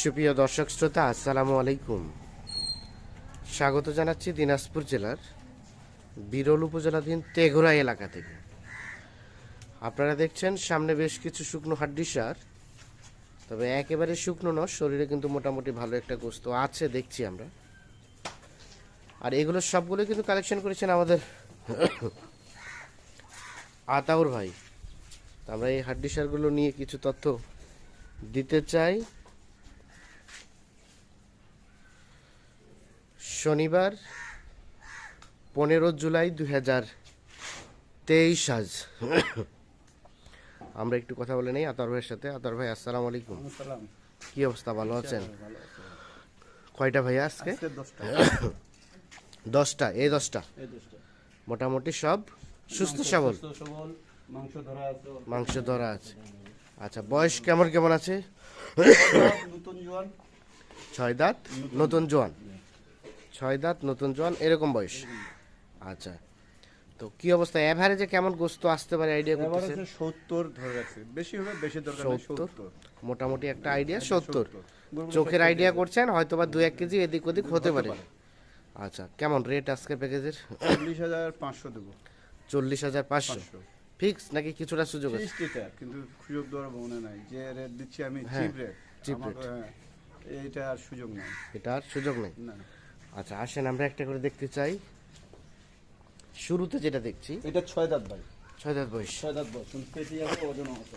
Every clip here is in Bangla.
সুপ্রিয় দর্শক শ্রোতা, আসসালামু আলাইকুম। স্বাগত জানাচ্ছি দিনাজপুর জেলার বিরল উপজেলাধীন তেঘরা এলাকা থেকে। আপনারা দেখছেন, সামনে বেশ কিছু শুকনো হাড্ডি সার, তবে একেবারে শুকনো নয়, শরীরে কিন্তু মোটামুটি ভালো একটা গোস্ত আছে, দেখছি আমরা। আর এগুলো সবগুলো কিন্তু কালেকশন করেছেন আমাদের আতাউর ভাই। আমরা এই হাড্ডি সারগুলো নিয়ে কিছু তথ্য দিতে চাই। শনিবার পনেরো জুলাই দু হাজার তেইশ আজ। আমরা একটু কথা বলে নেই আতর ভাইয়ের সাথে। আতর ভাই আসসালামু আলাইকুম। কি অবস্থা? ভালো আছেন? কয়টা ভাইয়া আজকে? দশটা। এই দশটা। মোটামুটি সব সুস্থ সবল? মাংস ধরা আছে। মাংস ধরা আছে। আচ্ছা বয়স কেমন কেমন আছে? ছয় দাঁত নতুন জোয়ান। ছয় দাঁত নতুন জোয়ান এরকম বয়স। আচ্ছা তো কি অবস্থা? অ্যাভারেজে কেমন গোস্ত আসতে পারে? আইডিয়া এবার করতেছে আছে সত্তর ধরে রাখছে। বেশি হবে বেশি দরকার নেই সত্তর? সত্তর। মোটামুটি একটা আইডিয়া সত্তর। গরুগুলো চোখের আইডিয়া করছেন হয়তো বা দু এক কেজি এদিক ওদিক হতে পারে। আচ্ছা কেমন রেট আজকে প্যাকেজের চল্লিশ হাজার পাঁচশো দেবো। চল্লিশ হাজার পাঁচশো? পাঁচশো। ফিক্স নাকি কিছুটা সুযোগ আছে? কিন্তু সুযোগ দেওয়ার মনে নাই। যে রেট দিচ্ছি আমি হ্যাঁ, চিপ রেট আমাকে, হ্যাঁ, এইটা আর সুযোগ নাই। এটা আর সুযোগ নেই? না। আচ্ছা আসেন আমরা একটা করে দেখতে চাই। শুরুতে যেটা দেখছি। এটা ছয় দাঁত ভাই। ছয় দাঁত বয়স। ছয় দাঁত বয়স পেটি আছে ওজন আছে।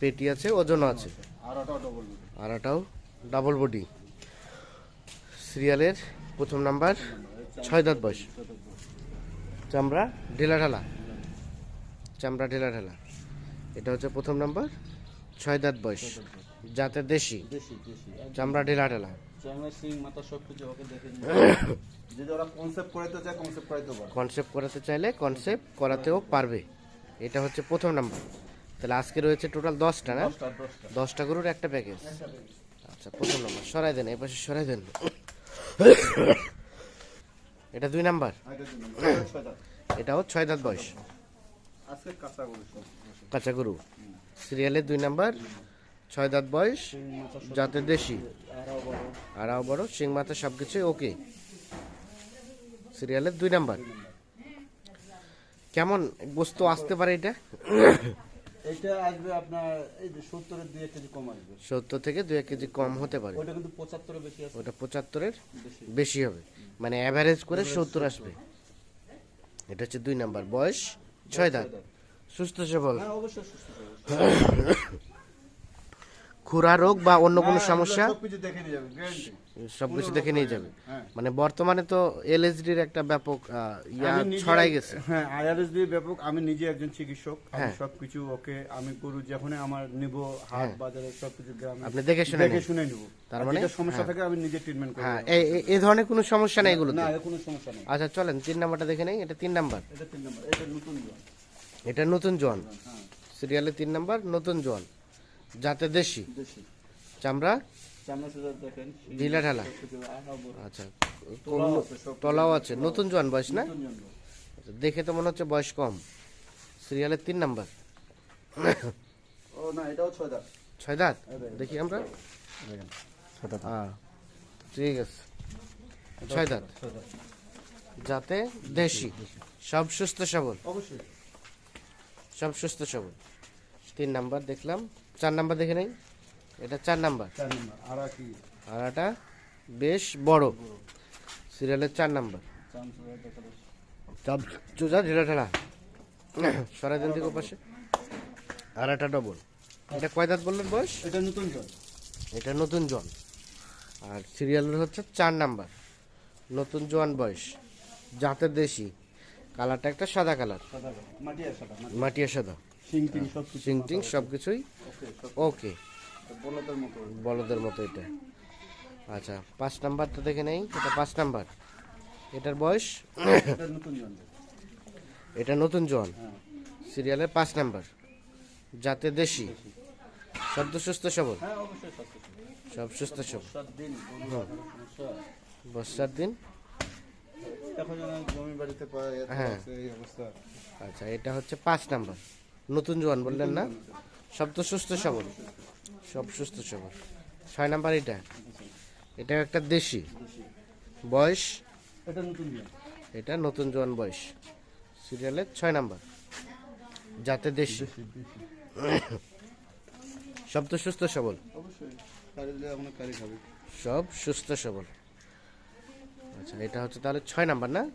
পেটি আছে ওজনও আছে। এটাও ডাবল বডি সিরিয়ালের প্রথম নাম্বার ছয় দাঁত বয়স। চামড়া ঢেলা ঢালা। চামড়া ঢেলা ঢালা। এটা হচ্ছে প্রথম নাম্বার ছয় দাঁত বয়স। যাতে দেশি। দেশি দেশি চামড়া ঢেলা ঢালা। চ্যাংড়া সিং মাথা সব কিছু ওকে দেখে যদি ওরা কনসেপ্ট করাইতে চায় কনসেপ্ট করাইতে পারে কনসেপ্ট করাতে চাইলে কনসেপ্ট করাতেও পারবে। এটা হচ্ছে প্রথম নাম্বার তাহলে আজকে রয়েছে টোটাল দশটা না? দশটা গরুর একটা প্যাকেজ আচ্ছা প্রথম নাম্বার সরাই দেন এপাশে সরাই দেন। এটা দুই নাম্বার দিন ছয় দাঁত। এটাও ছয় দাঁত বয়স। কাঁচা কাঁচা গরু। সিরিয়ালের দুই নাম্বার ছয় দাঁত বয়স সিং যাতে দেশি। আরও বড়। আড়াও বড় শিং মাথা সব কিছুই ওকে। সিরিয়ালের দুই নাম্বার। কেমন বস্তু আসতে পারে এটা? এটা আসবে আপনার এই সত্তরের দুই কেজি কম আসবে। সত্তর থেকে দু এক কেজি কম হতে পারে। ওইটা কিন্তু পঁচাত্তরে বেশি আছে ওটা পঁচাত্তরের বেশি। হবে। মানে অ্যাভারেজ করে সত্তর আসবে। এটা হচ্ছে দুই নাম্বার। বয়স ছয় দাঁত। সুস্থ সবল। হ্যাঁ অবশ্যই সুস্থ। খুরা রোগ বা অন্য কোনো হ্যাঁ, সমস্যা? সবকিছু দেখে নিয়ে যাবে গ্যারান্টি সবকিছু দেখে নিয়ে যাবে। হ্যাঁ। মানে বর্তমানে তো এলএসডির একটা ব্যাপক ইয়া ছড়াই গেছে। হ্যাঁ আইআরএস দিয়ে ব্যাপক আমি নিজে একজন চিকিৎসক আমি হ্যাঁ। সবকিছু ওকে আমি গরু যখন আমার নিব হাট বাজারে সবকিছু গ্রামে আপনি দেখে শুনে দেখে শুনে নিব। তার মানে- সমস্যা থাকে আমি নিজে ট্রিটমেন্ট করব হ্যাঁ এই ধরনের কোনো সমস্যা নেই এগুলোতে? না কোনো সমস্যা নেই। আচ্ছা চলেন তিন নাম্বারটা দেখে নেই এটা তিন নাম্বার। এটা তিন নম্বর এটা নতুন জোয়ান। এটা নতুন জোয়ান। সিরিয়ালে তিন নাম্বার নতুন জোয়ান। যাতে দেশি? চামড়া? ঢিলা ঢালা? বড়। আচ্ছা তোলাও আছে নতুন জোয়ান বয়স না? আচ্ছা, দেখে তো মনে হচ্ছে বয়স কম। সিরিয়ালের তিন নাম্বার। ও ছয় দাঁত। ছয় দাঁত? দেখি আমরা। হ্যাঁ ঠিক আছে। ছয় দাঁত। ছয় দাঁত। যাতে দেশি। সব সুস্থ সবল? অবশ্যই। সব সুস্থ সবল। তিন নাম্বার দেখলাম। চার নাম্বার দেখে নেই? এটা চার নাম্বার। কি? বেশ বড়। সিরিয়ালের চার নাম্বার। চাম সুজা চোজা ঢেলা ঢেলা। সরাই দেন দিকে পাশে আর একটা ডবল এটা কয় দাঁত বললেন বয়স? এটা নতুন জল। এটা নতুন আর সিরিয়ালের হচ্ছে চার নাম্বার। নতুন জোয়ান বয়স। জাতের দেশি। কালারটা একটা সাদা কালার। মাটিয়া সাদা। সিং টিং সব কিছুই? ওকে ওকে। বলদের মতো এটা। আচ্ছা পাঁচ নাম্বারটা দেখে নেই। এটা পাঁচ নাম্বার। এটার বয়স? এটা নতুন জন হ্যাঁ। সিরিয়ালের পাঁচ নাম্বার। যাতে দেশি। সদ্য সুস্থ সবল। হ্যাঁ সব সুস্থ সবল। বর্ষার দিন হ্যাঁ। আচ্ছা এটা হচ্ছে পাঁচ নাম্বার। নতুন জোয়ান বললেন না? সব তো সুস্থ সবল। সব সুস্থ সবল। ছয় নাম্বার এটা। এটা একটা দেশি। বয়স? এটা নতুন জোয়ান বয়স। সিরিয়ালের ছয় নাম্বার। যাতে দেশি। সব তো সুস্থ সবল। সব সুস্থ সবল। আচ্ছা এটা হচ্ছে তাহলে ছয় নাম্বার না?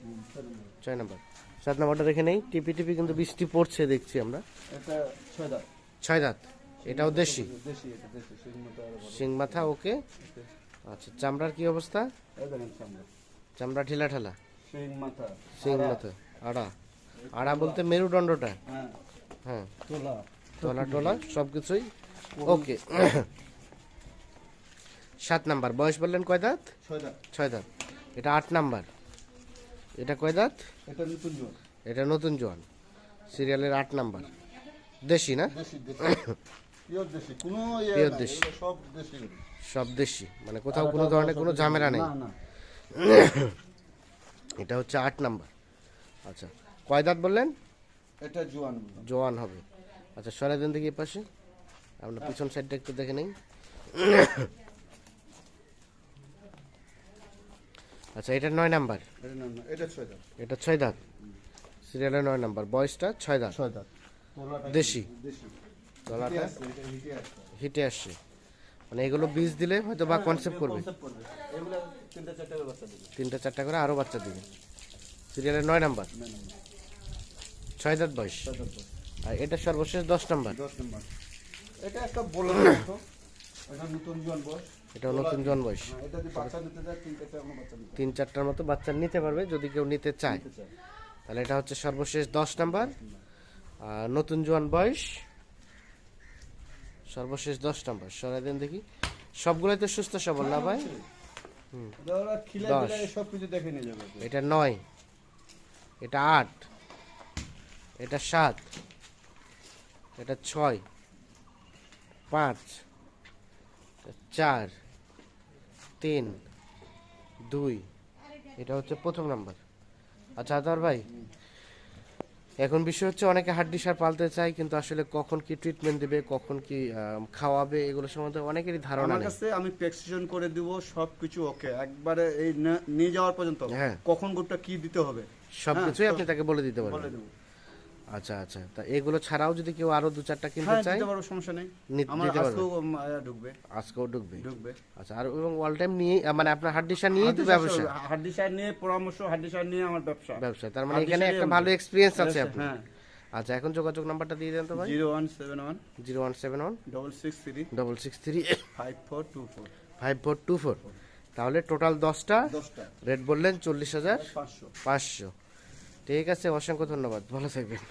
ছয় নাম্বার। সাত নাম্বারটা দেখে নেই। টিপি টিপি কিন্তু বৃষ্টি পড়ছে দেখছি আমরা। ছয় দাঁত। এটাও দেশি? শিং মাথা ওকে। আচ্ছা চামড়ার কি অবস্থা? চামড়া। ঠেলা ঠেলা শিং মাথা আড়া। আড়া। বলতে মেরুদণ্ডটা। হ্যাঁ। হ্যাঁ। তোলা। টলা সব কিছুই ওকে। সাত নাম্বার। বয়স বললেন কয় দাঁত। ছয় দাঁত। এটা আট নাম্বার। এটা কয় দাঁত? এটা নতুন জোর এটা নতুন জোয়ান। সিরিয়ালের আট নাম্বার। দেশি না? ইয়ে সব দেশি মানে কোথাও কোনো ধরনের কোনো ঝামেলা নেই। এটা হচ্ছে আট নাম্বার। আচ্ছা কয় দাঁত বললেন? এটা জোয়ান জোয়ান হবে। আচ্ছা সরাই দেন দেখি এ পাশে আমরা পিছন সাইডটা একটু দেখে নেই। আচ্ছা এটা নয় নাম্বার। এটা ছয় দাঁত। এটা ছয় দাঁত। সিরিয়ালের নয় নাম্বার। বয়সটা ছয় দাঁত। ছয় দাঁত। দেশি। তলাটা? হিটে আসছে, মানে এগুলো বীজ দিলে হয়তো বা কনসেপ্ট করবে। Concept করবে। তিনটে চারটে করে আরও বাচ্চা দিবে। সিরিয়ালের নয় নাম্বার। ছয় দাঁত বয়স। আর এটা সর্বশেষ দশ নাম্বার। দশ নম্বর। এটা একটা এটা নতুন জোয়ান বয়স। এটাও নতুন জন বয়স। হ্যাঁ, এটা তিন চারটার মতো বাচ্চা নিতে পারবে যদি কেউ নিতে চায়। তাহলে এটা হচ্ছে সর্বশেষ দশ নাম্বার। নতুন জোয়ান বয়স। সর্বশেষ দশ নাম্বার। সরাই দেন দেখি। সবগুলোই তো সুস্থ সবল না ভাই? এটা দশ। এটা নয়। এটা আট। এটা সাত। এটা ছয়। পাঁচ। এটা চার তিন দুই। এটা হচ্ছে প্রথম নাম্বার। আচ্ছা আদার ভাই এখন বিষয় হচ্ছে অনেকে হাড্ডি সার পালতে চায় কিন্তু আসলে কখন কি ট্রিটমেন্ট দিবে কখন কি খাওয়াবে এগুলো সম্বন্ধে অনেকেরই ধারণা আমার কাছে আমি প্রেসক্রিপশন করে দিব সব কিছু ওকে একবারে এই নিয়ে যাওয়ার পর্যন্ত হ্যাঁ। কখন গোটটা কি দিতে হবে? সবকিছুই হ্যাঁ, আপনি তাকে বলে দিতে বলে পারবেন দেবো। আচ্ছা আচ্ছা। তা এগুলো ছাড়াও যদি কেউ আরও দু চারটা কিনতে হ্যাঁ চায়? দিতে পারব সমস্যা নেই। আমার আজকেও ঢুকবে। আজকেও ঢুকবে? ঢুকবে। আচ্ছা আর এবং অল টাইম নিয়ে মানে আপনার হাড্ডি সার নিয়েই তো ব্যবসা? হাড্ডি সার নিয়ে পরামর্শ হাড্ডি সার নিয়ে আমার ব্যবসা। ব্যবসা তার মানে এখানে একটা ভালো এক্সপিরিয়েন্স আছে আপনার। হ্যাঁ। আচ্ছা এখন যোগাযোগ নাম্বারটা দিয়ে দেন তো ভাই। Zero one seven one zero one seven one double six three double six three five four two four. Five four two four. তাহলে টোটাল দশটা। রেট বললেন চল্লিশ হাজার পাঁচশো। পাঁচশো। ঠিক আছে অসংখ্য ধন্যবাদ। ভালো থাকবেন।